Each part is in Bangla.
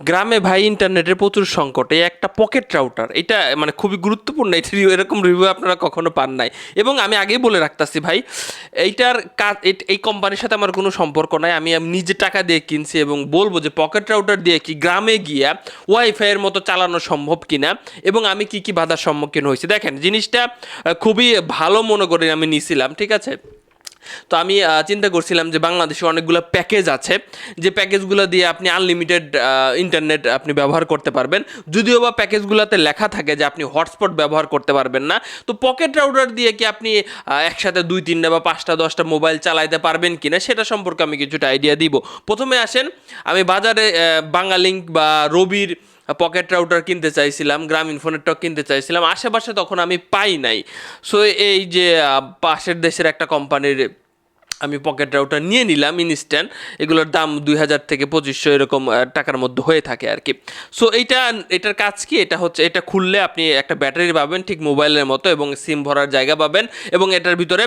গ্রামে ভাই ইন্টারনেটের প্রচুর সংকট, এই একটা পকেট রাউটার, এটা মানে খুবই গুরুত্বপূর্ণ এটা এরকম রিভিউ আপনারা কখনো পান নাই। এবং আমি আগেই বলে রাখতাছি ভাই, এইটার কাজ এই কোম্পানির সাথে আমার কোনো সম্পর্ক নাই, আমি নিজে টাকা দিয়ে কিনছি এবং বলব যে পকেট রাউটার দিয়ে কি গ্রামে গিয়া ওয়াইফাইয়ের মতো চালানো সম্ভব কিনা এবং আমি কি কি বাধার সম্মুখীন হয়েছি। দেখেন, জিনিসটা খুবই ভালো মনে করে আমি নিছিলাম, ঠিক আছে? তো আমি চিন্তা করছিলাম যে বাংলাদেশে অনেকগুলো প্যাকেজ আছে। যে প্যাকেজগুলো দিয়ে আপনি আনলিমিটেড ইন্টারনেট আপনি ব্যবহার করতে পারবেন। যদিও বা প্যাকেজগুলোতে লেখা থাকে যে আপনি হটস্পট ব্যবহার করতে পারবেন না। তো পকেট রাউডার দিয়ে কি আপনি একসাথে দুই, তিনটা বা পাঁচটা, দশটা মোবাইল চালাইতে পারবেন কি না সেটা সম্পর্কে আমি কিছুটা আইডিয়া দিব। প্রথমে আসেন, আমি বাজারে বাংলালিংক বা রবির পকেট রাউটার কিনতে চাইছিলাম, গ্রামীণ ফোনেরটাও কিনতে চাইছিলাম। আশেপাশে তখন আমি পাই নাই। সো এই যে পাশের দেশের একটা কোম্পানির আমি পকেট রাউটার নিয়ে নিলাম ইনস্ট্যান্ট এগুলোর দাম দুই হাজার থেকে পঁচিশশো এরকম টাকার মধ্যে হয়ে থাকে আর কি। সো এইটা, এটার কাজ কি? এটা হচ্ছে, এটা খুললে আপনি একটা ব্যাটারি পাবেন ঠিক মোবাইলের মতো এবং সিম ভরার জায়গা পাবেন এবং এটার ভিতরে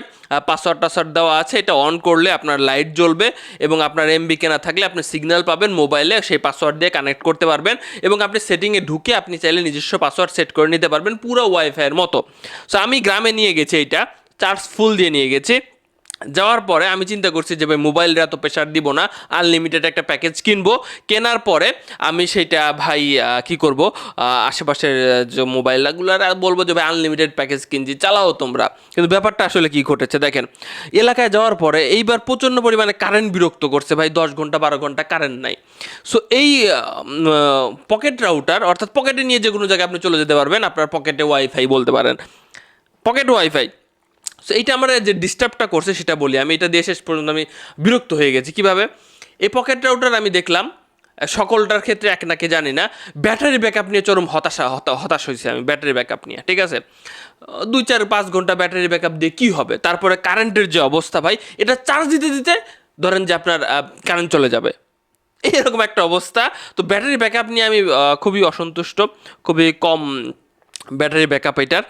পাসওয়ার্ড টাসওয়ার্ড দেওয়া আছে। এটা অন করলে আপনার লাইট জ্বলবে এবং আপনার এমবি কেনা থাকলে আপনি সিগন্যাল পাবেন মোবাইলে, সেই পাসওয়ার্ড দিয়ে কানেক্ট করতে পারবেন এবং আপনি সেটিংয়ে ঢুকে আপনি চাইলে নিজস্ব পাসওয়ার্ড সেট করে নিতে পারবেন পুরো ওয়াইফাইয়ের মতো। সো আমি গ্রামে নিয়ে গেছি এইটা, চার্জ ফুল দিয়ে নিয়ে গেছি। যাওয়ার পরে আমি চিন্তা করছি যে ভাই মোবাইলটা এত প্রেশার দিব না আনলিমিটেড একটা প্যাকেজ কিনবো। কেনার পরে আমি সেটা ভাই কি করব? আশেপাশের যে মোবাইলগুলো বলব যে ভাই আনলিমিটেড প্যাকেজ কিনছি, চালাও তোমরা। কিন্তু ব্যাপারটা আসলে কি ঘটেছে দেখেন, এলাকায় যাওয়ার পরে এইবার প্রচণ্ড পরিমাণে কারেন্ট বিরক্ত করছে ভাই, দশ ঘণ্টা, বারো ঘণ্টা কারেন্ট নাই। সো এই পকেট রাউটার অর্থাৎ পকেটে নিয়ে যে কোনো জায়গায় আপনি চলে যেতে পারবেন, আপনার পকেটে ওয়াইফাই বলতে পারেন। পকেট ওয়াইফাই সো এইটা আমার যে ডিস্টার্বটা করছে সেটা বলি। আমি এটা দিয়ে শেষ পর্যন্ত আমি বিরক্ত হয়ে গেছি। কীভাবে? এই পকেট রাউটার আমি দেখলাম, সকলটার ক্ষেত্রে এক নাকি, জানি না। ব্যাটারি ব্যাকআপ নিয়ে চরম হতাশা, হতা- হতাশ হয়েছি আমি ব্যাটারি ব্যাকআপ নিয়ে, ঠিক আছে? দুই, চার, পাঁচ ঘণ্টা ব্যাটারি ব্যাকআপ দিয়ে কী হবে? তারপরে কারেন্টের যে অবস্থা ভাই, এটা চার্জ দিতে দিতে ধরেন যে আপনার কারেন্ট চলে যাবে। এরকম একটা অবস্থা। তো ব্যাটারি ব্যাকআপ নিয়ে আমি খুবই অসন্তুষ্ট, খুবই কম ব্যাটারি ব্যাকআপ এটার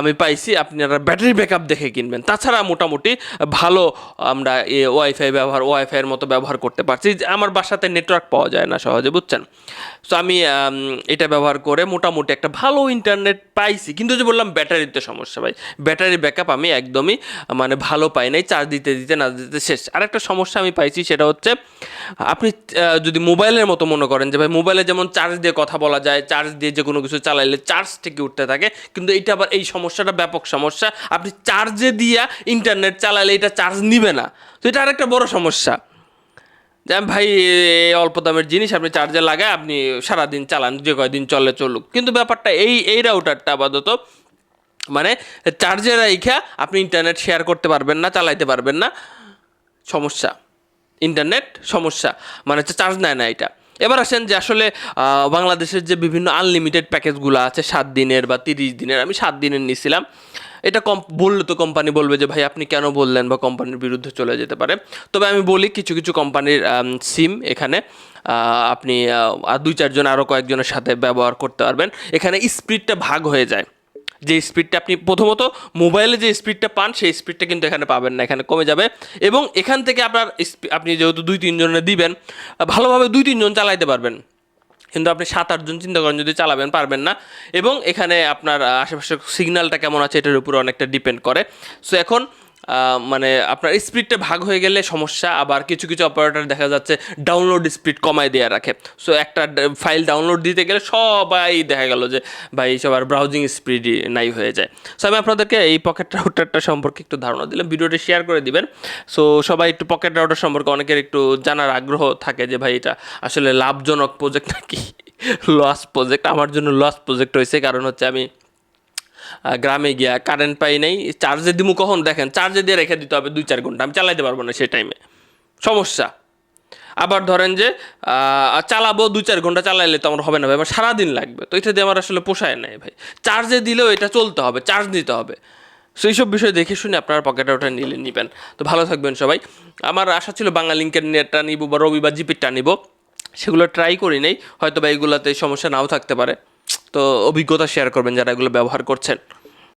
আমি পাইছি, আপনারা ব্যাটারি ব্যাকআপ দেখে কিনবেন। তাছাড়া মোটামুটি ভালো আমরা এ ওয়াইফাই ব্যবহার ওয়াইফাইয়ের মতো ব্যবহার করতে পারছি আমার বাসাতে নেটওয়ার্ক পাওয়া যায় না সহজে, বুঝছেন? সো আমি এটা ব্যবহার করে মোটামুটি একটা ভালো ইন্টারনেট পাইছি, কিন্তু যে বললাম ব্যাটারিতে সমস্যা ভাই, ব্যাটারি ব্যাকআপ আমি একদমই মানে ভালো পাই নাই, চার্জ দিতে দিতে না দিতে শেষ। আরেকটা সমস্যা আমি পাইছি, সেটা হচ্ছে, আপনি যদি মোবাইলের মতো মনে করেন যে ভাই, মোবাইলে যেমন চার্জ দিয়ে কথা বলা যায়, চার্জ দিয়ে যে কোনো কিছু চালাইলে চার্জ থেকে উঠতে থাকে, কিন্তু এটা আবার এই সমস্যাটা ব্যাপক সমস্যা। আপনি চার্জে দিয়া ইন্টারনেট চালালে এটা চার্জ নিবে না। তো এটা আরেকটা বড় সমস্যা। যে আমি ভাই অল্প দামের জিনিস আপনি চার্জে লাগায় আপনি সারাদিন চালান, যে কয়দিন চলে চলুক। কিন্তু ব্যাপারটা এই এই রাউটারটা আপাতত মানে চার্জে রাইখা আপনি ইন্টারনেট শেয়ার করতে পারবেন না, চালাইতে পারবেন না। সমস্যা। ইন্টারনেট সমস্যা। মানে চার্জ নেয় না এটা। এবার আসেন যে আসলে বাংলাদেশের যে বিভিন্ন আনলিমিটেড প্যাকেজগুলো আছে, সাত দিনের বা তিরিশ দিনের, আমি সাত দিনের নিয়েছিলাম এটা কম, বললে তো কোম্পানি বলবে যে, ভাই, আপনি কেন বললেন বা কোম্পানির বিরুদ্ধে চলে যেতে পারে? তবে আমি বলি, কিছু কিছু কোম্পানির সিম এখানে আপনি দুই, চারজন আরও কয়েকজনের সাথে ব্যবহার করতে পারবেন। এখানে স্পিডটা ভাগ হয়ে যায়। যে স্পিডটা আপনি প্রথমত মোবাইলে যে স্পিডটা পান, সেই স্পিডটা কিন্তু এখানে পাবেন না, এখানে কমে যাবে। এবং এখান থেকে আপনার আপনি যেহেতু দুই তিনজনে দিবেন, ভালোভাবে দুই তিনজন চালাইতে পারবেন। কিন্তু আপনি সাত আটজন চিন্তা করেন যদি চালাবেন, পারবেন না। এবং এখানে আপনার আশেপাশে সিগন্যালটা কেমন আছে, এটার উপর অনেকটা ডিপেন্ড করে। সো এখন মানে আপনার স্পিডটা ভাগ হয়ে গেলে সমস্যা। আবার কিছু কিছু অপারেটর দেখা যাচ্ছে ডাউনলোড স্পিড কমায় দেওয়া রাখে। সো একটা ফাইল ডাউনলোড দিতে গেলে সবাই দেখা গেল যে, ভাই সবার ব্রাউজিং স্পিডই নাই হয়ে যায়। সো আমি আপনাদেরকে এই পকেট রাউটারটা সম্পর্কে একটু ধারণা দিলাম। ভিডিওটি শেয়ার করে দিবেন। সো সবাই একটু পকেট রাউটার সম্পর্কে অনেকের একটু জানার আগ্রহ থাকে যে, ভাই, এটা আসলে লাভজনক প্রজেক্ট নাকি? লস প্রজেক্ট আমার জন্য লস প্রজেক্ট হয়েছে। কারণ হচ্ছে আমি গ্রামে গিয়া কারেন্ট পাই নাই। চার্জে দিমু কখন দেখেন চার্জে দিয়ে রেখে দিতে হবে দুই চার ঘণ্টা, আমি চালাইতে পারব না সেই টাইমে সমস্যা। আবার ধরেন যে চালাবো দুই চার ঘণ্টা, চালাইলে তো আমার হবে না ভাই, আমার সারাদিন লাগবে। তো এটা দিয়ে আমার আসলে পোষায় নাই ভাই। চার্জে দিলেও এটা চলতে হবে চার্জ দিতে হবে। সো এইসব বিষয় দেখে শুনে আপনার পকেটে ওটা নিলে নিবেন। তো ভালো থাকবেন সবাই। আমার আশা ছিল বাংলা লিঙ্কের নেটটা নিব বা রবি বা জিপিটা নিব। সেগুলো ট্রাই করি নেই হয়তো বা এইগুলোতে সমস্যা নাও থাকতে পারে। তো অভিজ্ঞতা শেয়ার করবেন যারা এগুলো ব্যবহার করছেন।